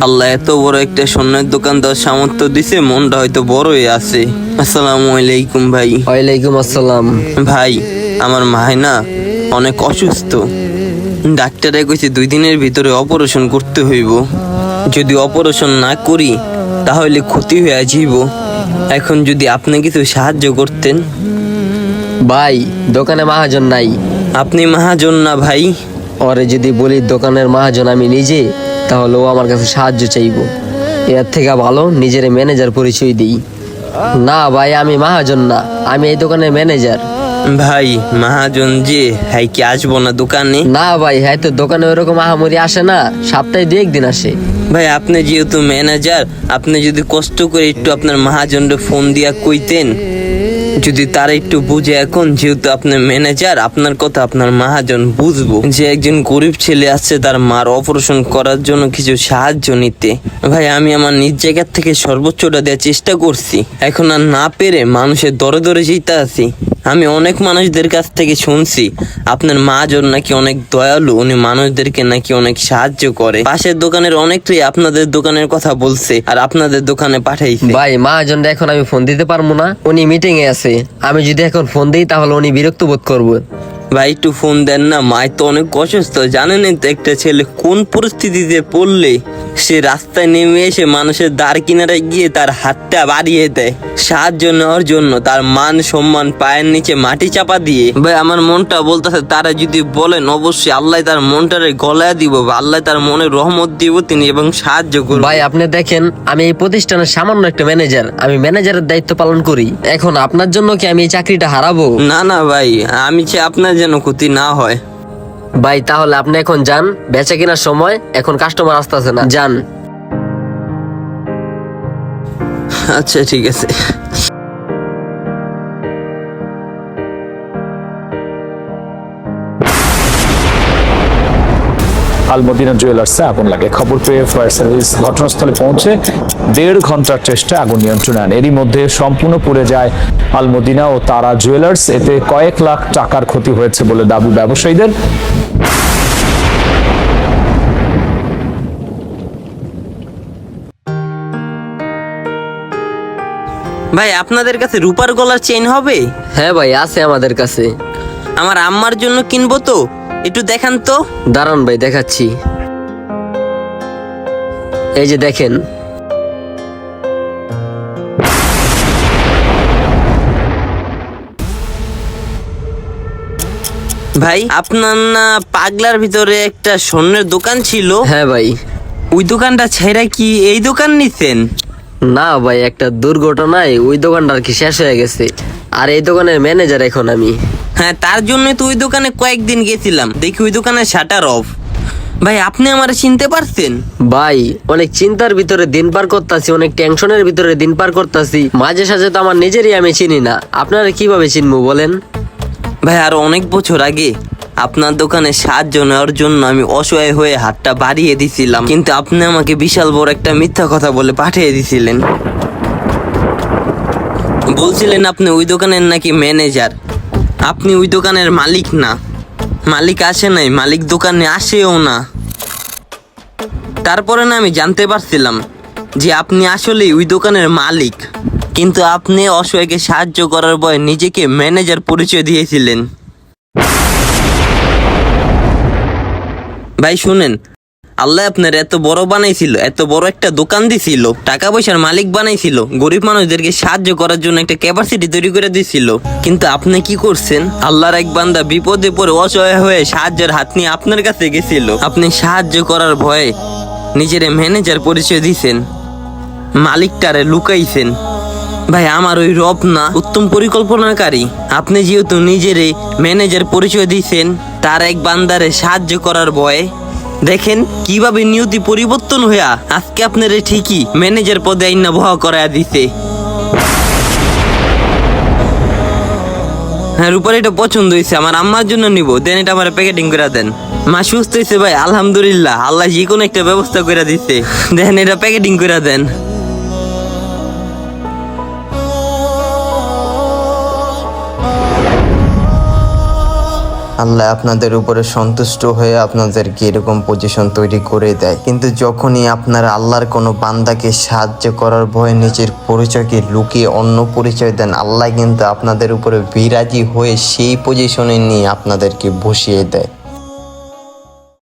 আল্লাহ এত বড় একটা স্বর্ণের দোকান দেওয়ার সামর্থ্য দিছে মনটা হয়তো বড়ই আছে। আসসালামু আলাইকুম ভাই। ওয়ালাইকুম আসসালাম। ভাই আমার মায় না অনেক অসুস্থ। ডাক্তারে কইছে দুই দিনের ভিতরে অপারেশন করতে হইব। যদি অপারেশন না করি তাহলে ক্ষতি হয়ে যাইব এখন যদি আপনি কিছু সাহায্য করতেন। ভাই দোকানে মহাজন নাই। আপনি মহাজন না ভাই। ওরে যদি বলি দোকানের মহাজন আমি নিজে তাহলে ও আমার কাছে সাহায্য চাইব। এর থেকে ভালো নিজের ম্যানেজার পরিচয় দিই। না ভাই আমি মহাজন না আমি এই দোকানের ম্যানেজার। ভাই মহাজন যে হ্যাঁ কি আসব না দোকানে? না ভাই হ্যাঁ তো দোকানে ওরকম আহামরি আসে না সপ্তাহে দু একদিন আসে। ভাই আপনি যেহেতু ম্যানেজার আপনি যদি কষ্ট করে একটু আপনার মহাজনকে ফোন দিয়া কইতেন। যদি তারা একটু বুঝে, এখন যেহেতু আপনার ম্যানেজার আপনার কথা আপনার মহাজন বুঝব। যে একজন গরিব ছেলে আছে, তার মার অপারেশন করার জন্য কিছু সাহায্য নিতে। ভাই, আমি আমার নিজ জায়গার থেকে সর্বোচ্চটা দেওয়ার চেষ্টা করছি। এখন আর না পেরে মানুষের দরে দরে যেতে আছি। আমি অনেক মানুষদের কাছ থেকে শুনছি, আপনার মহাজন নাকি অনেক দয়ালু, উনি মানুষদেরকে নাকি অনেক সাহায্য করে। পাশের দোকানের অনেকেই আপনাদের দোকানের কথা বলছে, আর আপনাদের দোকানে পাঠাইছে। ভাই মহাজন এখন আমি ফোন দিতে পারব না, উনি মিটিং এ আছে। আমি যদি এখন ফোন দিই তাহলে উনি বিরক্ত বোধ করব। ভাই একটু ফোন দেন না মায় তো অনেক অসুস্থ। জানেন তো একটা ছেলে কোন পরিস্থিতিতে পড়লে সে রাস্তায় নেমে এসে মানুষের দ্বার কিনারে গিয়ে তার হাতটা বাড়িয়ে দেয়। সাহায্য নেওয়ার জন্য তার মান সম্মান পায়ের নিচে মাটি চাপা দিয়ে। ভাই আমার মনটা বলতেছে তারা যদি বলেন অবশ্যই আল্লাহ তার মনটারে গলায় দিব বা আল্লাহ তার মনে রহমত দিব তিনি এবং সাহায্য করবেন। ভাই আপনি দেখেন আমি এই প্রতিষ্ঠানের সামান্য একটা ম্যানেজার আমি ম্যানেজারের দায়িত্ব পালন করি। এখন আপনার জন্য কি আমি এই চাকরিটা হারাবো? না না ভাই আমি চাই আপনার যেন ক্ষতি না হয়। ভাই তাহলে আপনি এখন যান। বেচা কেনার সময় এখন কাস্টমার আসতেছে না। যান। আচ্ছা ঠিক আছে। আলমদিনা জুয়েলার্সে আগুন লাগে। খবর পেয়ে ফায়ার সার্ভিস ঘটনাস্থলে পৌঁছে দেড় ঘণ্টার চেষ্টায় আগুন নিয়ন্ত্রণে আনে। এরই মধ্যে সম্পূর্ণ পুড়ে যায় আলমদিনা ও তারা জুয়েলার্স। এতে কয়েক লাখ টাকার ক্ষতি হয়েছে বলে দাবি ব্যবসায়ীদের। ভাই আপনাদের কাছে রূপার গলার চেইন হবে? হ্যাঁ ভাই আছে আমাদের কাছে। আমার আম্মার জন্য কিনবো তো? একটু দেখান তো। দাঁড়ান ভাই দেখাচ্ছি। এই যে দেখেন। ভাই আপনার না পাগলার ভিতরে একটা স্বর্ণের দোকান ছিল? হ্যাঁ ভাই। ওই দোকানটা ছেড়ে কি এই দোকান নিছেন? না ভাই একটা দুর্ঘটনায় ওই দোকানটা আর কি শেষ হয়ে গেছে। আর এই দোকানের ম্যানেজার এখন আমি। হ্যাঁ তার জন্যই তো ওই দোকানে কয়েকদিন গেছিলাম। দেখি ওই দোকানের শাটার অফ। ভাই আপনি আমার চিনতে পারছেন? ভাই অনেক চিন্তার ভিতরে দিন পার করতেছি অনেক টেনশনের ভিতরে দিন পার করতেছি। মাঝে সাঝে তো আমার নিজেরই আমি চিনি না। আপনারা কীভাবে চিনবো বলেন? ভাই আরও অনেক বছর আগে আপনার দোকানে সাহায্য নেওয়ার জন্য আমি অসহায় হয়ে হাতটা বাড়িয়ে দিছিলাম। কিন্তু আপনি আমাকে বিশাল বড় একটা মিথ্যা কথা বলে পাঠিয়ে দিছিলেন। বলছিলেন আপনি ওই দোকানের নাকি ম্যানেজার। আপনি ওই দোকানের মালিক না। মালিক আসে নাই, মালিক দোকানে আসেও না। তারপরে না আমি জানতে পারছিলাম যে আপনি আসলেই ওই দোকানের মালিক। কিন্তু আপনি অসহায়কে সাহায্য করার বয় নিজেকে ম্যানেজার পরিচয় দিয়েছিলেন। ভাই, শুনেন আল্লাহ আপনার এত বড় বানাইছিল, এত বড় একটা দোকান দিছিল টাকা পয়সার মালিক বানাইছিল, গরিব মানুষদেরকে সাহায্য করার জন্য একটা ক্যাপাসিটি তৈরি করে দিছিল। কিন্তু আপনি কি করছেন? আল্লাহর এক বান্দা বিপদে পড়ে অসহায় হয়ে সাহায্যের হাত নিয়ে আপনার কাছে গেছিল। আপনি সাহায্য করার ভয়ে নিজের ম্যানেজার পরিচয় দিছেন, মালিকটারে লুকাইছেন। ভাই, আমার ওই রব না, উত্তম পরিকল্পনাকারী। আপনি যেহেতু নিজেরে ম্যানেজার পরিচয় দিয়েছেন তার এক বান্দারে সাহায্য করার ভয়ে দেখেন কীভাবে নিয়তি পরিবর্তন হইয়া আজকে আপনারে ঠিকই ম্যানেজার পদে আইনা বহা করায়া দিছে। হ্যাঁ রূপার এটা পছন্দ হয়েছে আমার আম্মার জন্য নিব। দেন এটা আমার প্যাকেটিং করে দেন। মা সুস্থ হয়েছে ভাই, আলহামদুলিল্লাহ, আল্লাহ যে কোনো একটা ব্যবস্থা করে দিচ্ছে দেন এটা প্যাকেটিং করে দেন। আল্লাহ আপনাদের উপরে সন্তুষ্ট হয়ে আপনাদেরকে এরকম পজিশন তৈরি করে দেয়। কিন্তু যখনই আপনারা আল্লাহর কোনো বান্দাকে সাহায্য করার ভয়ে নিজের পরিচয়কে লুকিয়ে অন্য পরিচয় দেন, আল্লাহ কিন্তু আপনাদের উপরে বিরাজি হয়ে সেই পজিশনে নিয়ে আপনাদেরকে বসিয়ে দেয়।